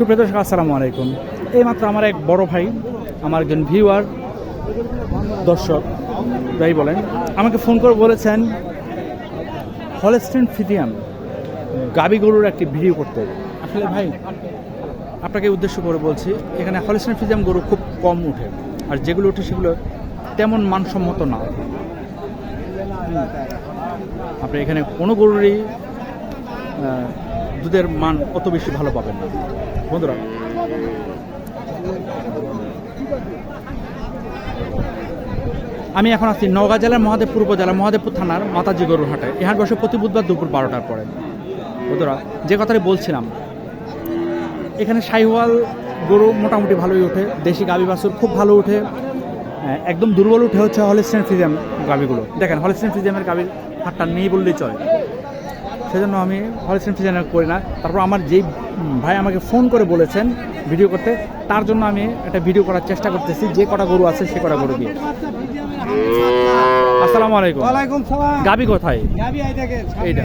সুপ্রিয় দর্শক, আসসালামু আলাইকুম। এইমাত্র আমার এক বড় ভাই, আমার একজন ভিউয়ার দর্শক, যাই বলেন, আমাকে ফোন করে বলেছেন হলস্টেন ফিজিয়াম গাবি গরুর একটি ভিডিও করতে। আসলে ভাই, আপনাকে উদ্দেশ্য করে বলছি, এখানে হলস্টেন ফিজিয়াম গরু খুব কম উঠে, আর যেগুলো উঠে সেগুলো তেমন মানসম্মত না। আপনি এখানে কোনো গরুরই দুধের মান অত বেশি ভালো পাবেন না। বন্ধুরা। আমি এখন আছি নওগাঁ জেলার মহাদেবপুর উপজেলা মহাদেবপুর থানার মাতাজি গরুর হাটে। এই বসে প্রতি বুধবার দুপুর বারোটার পরে। বন্ধুরা যে কথাটি বলছিলাম এখানে সাইওয়াল গরু মোটামুটি ভালোই ওঠে দেশি গাবি বাছুর খুব ভালো ওঠে। আহ, একদম দুর্বল উঠে হচ্ছে হলিস্টেন ফ্রিজিয়াম গাবিগুলো। দেখেন হলিস্টেন ফ্রিজিয়ামের গাবির হাটটা নেই বললেই চলে। সেজন্য আমি হলিস্টেন ফ্রিজিয়াম করি না। তারপর আমার যেই ভাই আমাকে ফোন করে বলেছেন ভিডিও করতে তার জন্য আমি একটা ভিডিও করার চেষ্টা করতেছি যে কটা গরু আছে সে কটা গরু দিয়ে। আসসালামু আলাইকুম। ওয়ালাইকুম সালাম। গাবি কোথায়? গাবি আই দেখেন এইটা।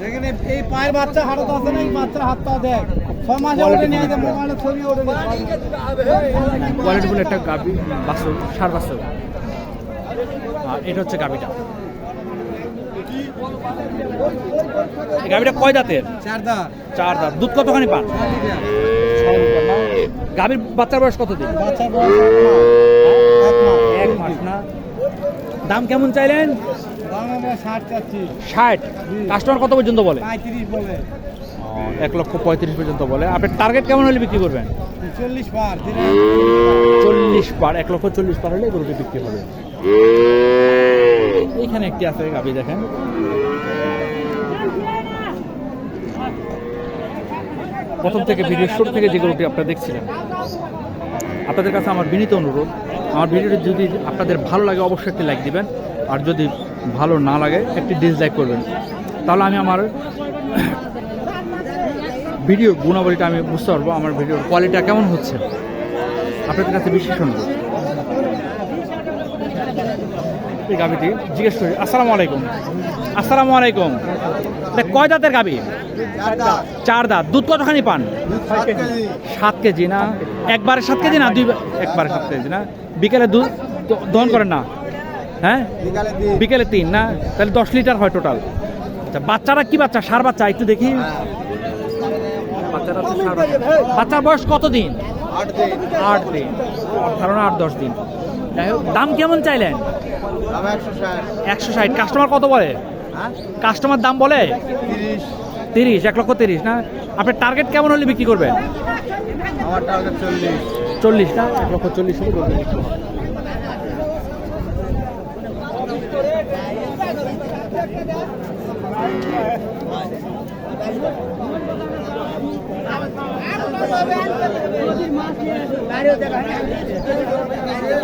দেখেন এই- পায়ের বাচ্চা হাড়ত আছে না এই বাচ্চার হাতটা দেখ। ছ মাসে ওঠে নিয়ে যে মোবাইলে ছবি ওঠে কোয়ালিটিফুল একটা গাবি বাছুর সার বাছুর। আর এটা হচ্ছে গাবিটা। গাবিটা কয় দাঁতের? চার দা চার দাঁত। দুধ কতখানি পান? গাভীর বাচ্চার বয়স কত দিন এক মাস। না? দাম কেমন চাইলেন? ষাট কাস্টমার কত পর্যন্ত বলে? এক লক্ষ পঁয়ত্রিশ পর্যন্ত বলে। আপনার টার্গেট কেমন হলে বিক্রি করবেন? চল্লিশ পার। চল্লিশ পার এক লক্ষ চল্লিশ পার হলে গরুটি বিক্রি হবে। এইখানে একটি আছে গাভি দেখেন। প্রথম থেকে ভিডিও শুরু থেকে যে গরুটি আপনারা দেখছিলেন, আপনাদের কাছে আমার বিনীত অনুরোধ। আমার ভিডিওটি যদি আপনাদের ভালো লাগে, অবশ্যই একটি লাইক দিবেন। আর যদি ভালো না লাগে, একটি ডিসলাইক করবেন। তাহলে আমি আমার ভিডিও গুণাবলীটা আমি বুঝতে পারব, আমার ভিডিওর কোয়ালিটিটা কেমন হচ্ছে। আপনাদের কাছে বিশেষ অনুরোধ। এই জিজ্ঞেস করি, আসসালামু আলাইকুম। আসসালামু আলাইকুম। কয় দাঁতের গাভি? চার দাঁত। দুধ কতখানি পান? সাত কেজি। না? একবারে সাত কেজি না দুই একবারে সাত কেজি না। বিকেলে দুধ দহন করেন না? হ্যাঁ? বিকেলে তিন না? তাহলে দশ লিটার হয় টোটাল। আচ্ছা বাচ্চারা কি বাচ্চা? সার বাচ্চা, একটু দেখি। বাচ্চার বয়স কত দিন আট দিন। আট দিন। ধারণা আট দশ দিন। যাই হোক দাম কেমন চাইলেন? একশো ষাট। কাস্টমার কত বলে? হ্যাঁ? কাস্টমার দাম বলে? তিরিশ। এক লক্ষ তিরিশ না? আপনার টার্গেট কেমন হলে বিক্রি করবেন? আমার টার্গেট চল্লিশ। চল্লিশ না? এক লক্ষ চল্লিশ হলে করবেন। বিক্রি।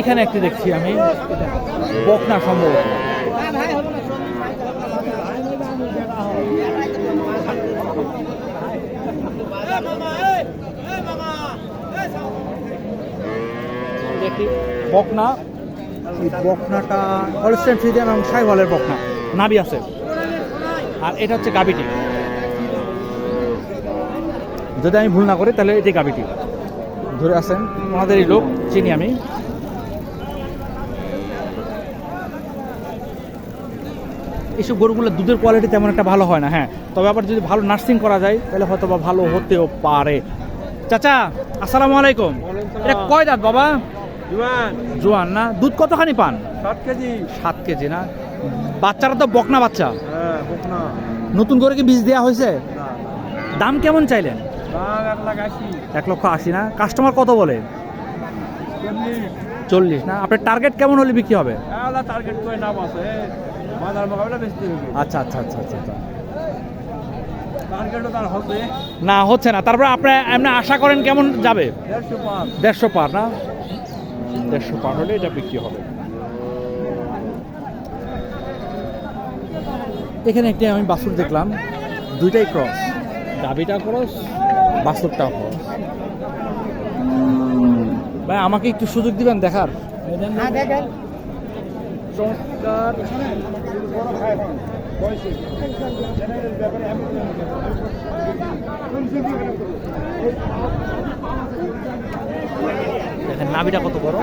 এখানে একটি দেখছি আমি বকনা সম্ভবত একটি বকনা। এই বকনাটা হলস্টেন ফ্রিজিয়াম এবং সাইওয়ালের বকনা। নাবি আছে। আর এটা হচ্ছে গাবিটি যদি আমি ভুল না করি, তাহলে এটি গাবিটি ধরে আছেন ওনাদের এই লোক, চিনি আমি। এইসব গরুগুলো দুধের কোয়ালিটি তেমন একটা ভালো হয় না হ্যাঁ। তবে আবার যদি ভালো নার্সিং করা যায় তাহলে হয়তো বা ভালো হতেও পারে। চাচা আসসালামু আলাইকুম। এটা কয় দাঁত বাবা? জোয়ান। না? দুধ কতখানি পান? সাত কেজি। সাত কেজি না? বাচ্চারা তো বকনা বাচ্চা। হ্যাঁ নতুন করে কি বীজ দেওয়া হয়েছে? দাম কেমন চাইলেন? এক লক্ষ আশি না? কাস্টমার কত বলে? চল্লিশ। না? আপনার টার্গেট কেমন হলে বিক্রি হবে? টার্গেট করে নাম আছে। বাজার মোকাবেলা বেশি হবে আচ্ছা আচ্ছা আচ্ছা আচ্ছা আচ্ছা। না হচ্ছে না। তারপরে আপনি এমনি আশা করেন কেমন যাবে? দেড়শো পার। না? দেড়শো পার হলে এটা বিক্রি হবে। এখানে একটি আমি বাছুর দেখলাম। দুইটাই ক্রস গাবিটা ক্রস বাছুরটাও ক্রস ভাই আমাকে একটু সুযোগ দিবেন দেখার? হ্যাঁ দেখেন নাভিটা কত বড়?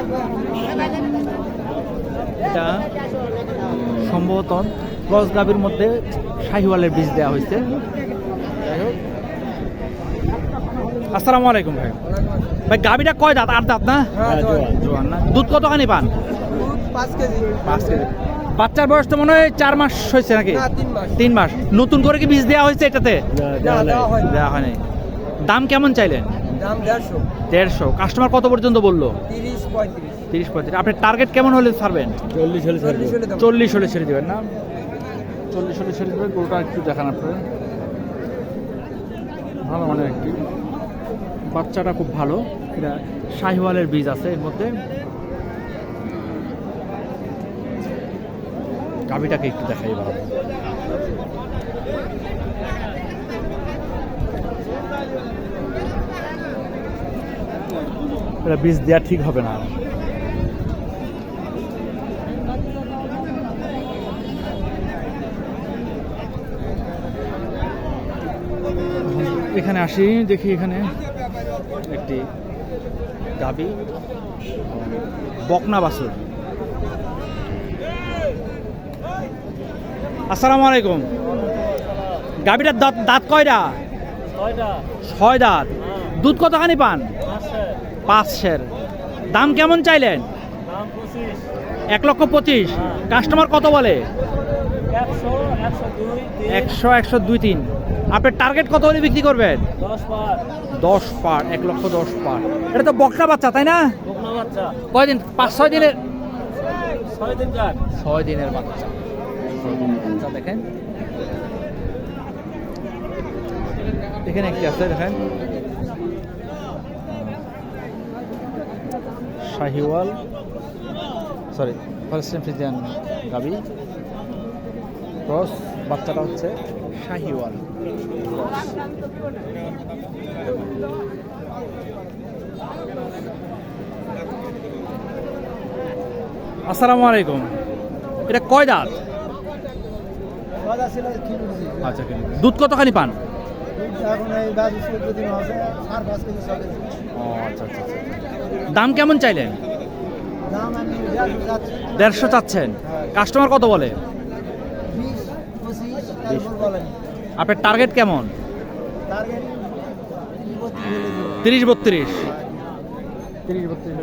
এটা সম্ভবত ক্রস গাবির মধ্যে শাহিওয়ালের বীজ দেওয়া হয়েছে। আসসালামু আলাইকুম ভাই। ভাই গাবিটা কয় দাঁত? আট দাঁত না? হ্যাঁ। জোয়ান। না দুধ কতখানি পান? পাঁচ কেজি। পাঁচ কেজি। বাচ্চার বয়স তো মনে হয় চার মাস হয়েছে নাকি? তিন মাস। নতুন করে কি বীজ দেওয়া হয়েছে এটাতে? না, দেওয়া হয়নি। দাম কেমন চাইলেন? দাম দেড়শো। দেড়শো। কাস্টমার কত পর্যন্ত বলল? তিরিশ পঁয়ত্রিশ। তিরিশ আপনার টার্গেট কেমন হলে ছাড়বেন? চল্লিশ হলে চল্লিশ হলে ছেড়ে দেবেন না? চল্লিশ হলে ছেড়ে দেবেন। গরুটা একটু দেখান আপনারা ভালো মানে একটি। বাচ্চাটা খুব ভালো। এটা শাহিওয়ালের বীজ আছে এর মধ্যে। গাভিটাকে একটু দেখাই ভালো। এটা বীজ দেওয়া ঠিক হবে না। এখানে আসি, দেখি এখানে একটি গাবি বকনা বাসুর আসসালামু আলাইকুম। গাবিটার দাঁত দাঁত কয়টা? ছয় দাঁত। দুধ কতখানি পান? পাঁচ সের। দাম কেমন চাইলেন? এক লক্ষ পঁচিশ। কাস্টমার কত বলে? একশো একশো দুই তিন। আপনার টার্গেট কত হলে বিক্রি করবেন? দশ পার। এক লক্ষ দশ পার। এটা তো বকনা বাচ্চা তাই না? কয়দিন? পাঁচ ছয় দিনের ছয় দিনের বাচ্চা। ছয় দেখেন। এখানে একটি আছে, দেখেন। শাহিওয়াল সরি ফ্রিজিয়ান গাবি। ক্রস, বাচ্চাটা হচ্ছে শাহিওয়াল। আসসালামু আলাইকুম। এটা কয় দাঁত বাজার ছিল কিলো কেজি আচ্ছা দুধ কতখানি পান? আচ্ছা আচ্ছা। দাম কেমন চাইলেন? দেড়শো চাচ্ছেন। কাস্টমার কত বলে? আপনার টার্গেট কেমন? তিরিশ বত্রিশ। তিরিশ বত্রিশ।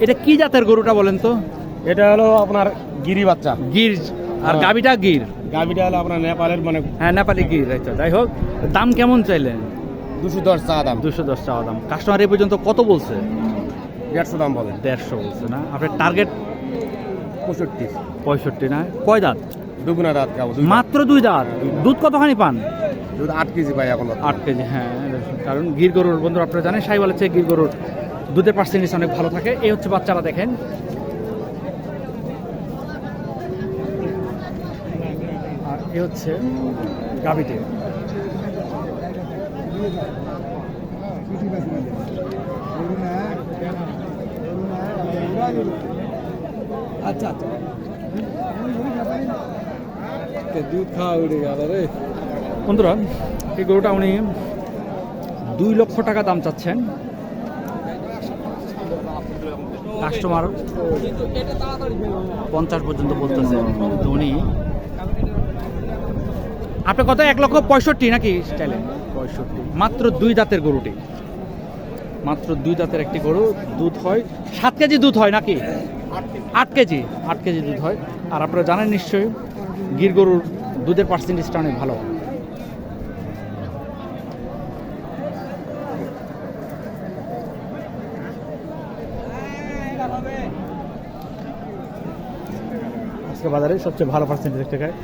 এটা কি জাতের গরুটা বলেন তো? এটা হলো আপনার গিরি বাচ্চা। গির আর হ্যাঁ। গাবিটা গির? গাভিটা হলো আপনার নেপালের মানে হ্যাঁ নেপালি গির আচ্ছা যাই হোক। দাম কেমন চাইলেন? দুশো দশ চা দাম। দুশো দশ চাওয়া দাম। কাস্টমার এই পর্যন্ত কত বলছে? দেড়শো দাম বলে। দেড়শো বলছে না। আপনার টার্গেট পঁয়ষট্টি। পঁয়ষট্টি না? কয় দাঁত? দুগুনা দাঁত খাব মাত্র দুই দাঁত? দুধ কতখানি পান? দুধ আট কেজি পাই এখন। আট কেজি হ্যাঁ কারণ গির গরুর বন্ধুরা আপনারা জানেন সাই বলেছে গির গরুর দুধের পার্সেন্টেজ অনেক ভালো থাকে। এই হচ্ছে বাচ্চারা দেখেন। আর এ হচ্ছে গাবিটে আচ্ছা আচ্ছা। দুধ খাওয়া উঠে গেল রে। বন্ধুরা এই গরুটা উনি দুই লক্ষ টাকা দাম চাচ্ছেন। কাস্টমার পঞ্চাশ পর্যন্ত বলতেছে তো উনি আপনি কত? এক লক্ষ পঁয়ষট্টি নাকি স্টাইলে? পঁয়ষট্টি। মাত্র দুই দাঁতের গরুটি। মাত্র দুই দাঁতের একটি গরু দুধ হয়। সাত কেজি দুধ হয় নাকি? আট কেজি। আট কেজি? দুধ হয়। আর আপনারা জানেন নিশ্চয়ই গির গরুর দুধের পার্সেন্টেজটা অনেক ভালো। আজকে বাজারে সবচেয়ে ভালো পার্সেন্টেজ একটা গায়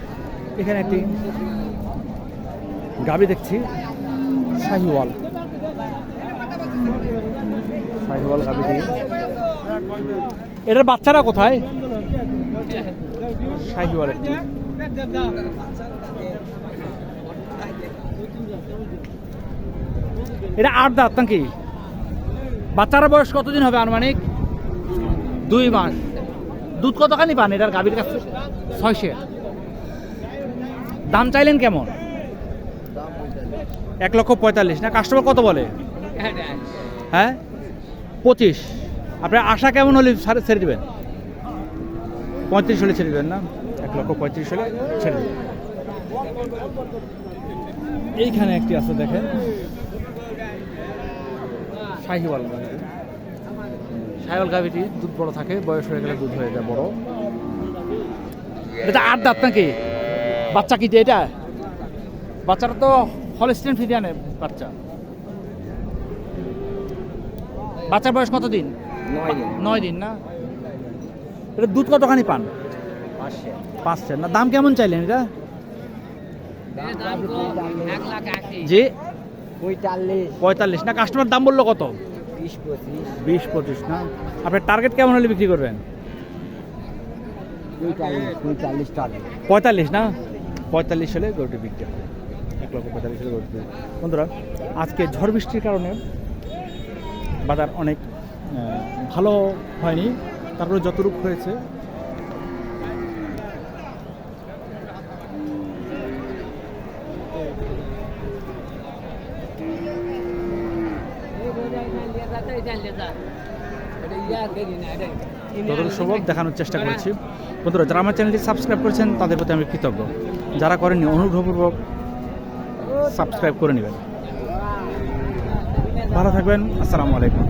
এখানে একটি গাবি দেখছি, শাহিওয়াল। শাহিওয়াল গাবি এটার বাচ্চারা কোথায়? শাহিওয়াল এটা আট দাঁত নাকি? বাচ্চারা বয়স কতদিন হবে আনুমানিক? দুই মাস। দুধ কতখানি পান এটার গাভীর কাছে ছয়শে। দাম চাইলেন কেমন? এক লক্ষ পঁয়তাল্লিশ। না কাস্টমার কত বলে? হ্যাঁ? পঁচিশ। আপনার আশা কেমন হলে ছেড়ে দেবেন? পঁয়ত্রিশ হলে ছেড়ে দেবেন না? এক লক্ষ পঁয়ত্রিশ হলে ছেড়ে দেবেন। এইখানে একটি আছে, দেখেন। শাহিওয়াল শাহিওয়াল গাভিটি দুধ বড় থাকে বয়স হয়ে গেলে দুধ হয়ে যায় বড়। এটা আট দাঁত নাকি? বাচ্চা কি এটা? বাচ্চাটা তো হলস্টেন ফিজিয়ানে বাচ্চা। বাচ্চার বয়স কত দিন। নয় দিন না? এটা দুধ কতখানি পান? পাঁচশো। না দাম কেমন চাইলেন এটা? জি? পঁয়তাল্লিশ। পঁয়তাল্লিশ। না কাস্টমার দাম বলল কত? বিশ পঁচিশ। না? আপনার টার্গেট কেমন হলে বিক্রি করবেন? পঁয়তাল্লিশ না? পঁয়তাল্লিশ হলে গরুটি বিক্রি হবে। এক লক্ষ পঁয়তাল্লিশ হলে গরুটি বন্ধুরা আজকে ঝড় বৃষ্টির কারণে বাজার অনেক ভালো হয়নি। তারপরে যতটুকু হয়েছে যতটুকু সম্ভব দেখানোর চেষ্টা করেছি। বন্ধুরা যারা আমার চ্যানেলটি সাবস্ক্রাইব করেছেন তাদের প্রতি আমি কৃতজ্ঞ। যারা করেননি অনুগ্রহপূর্বক সাবস্ক্রাইব করে নেবেন। ভালো থাকবেন আসসালামু আলাইকুম।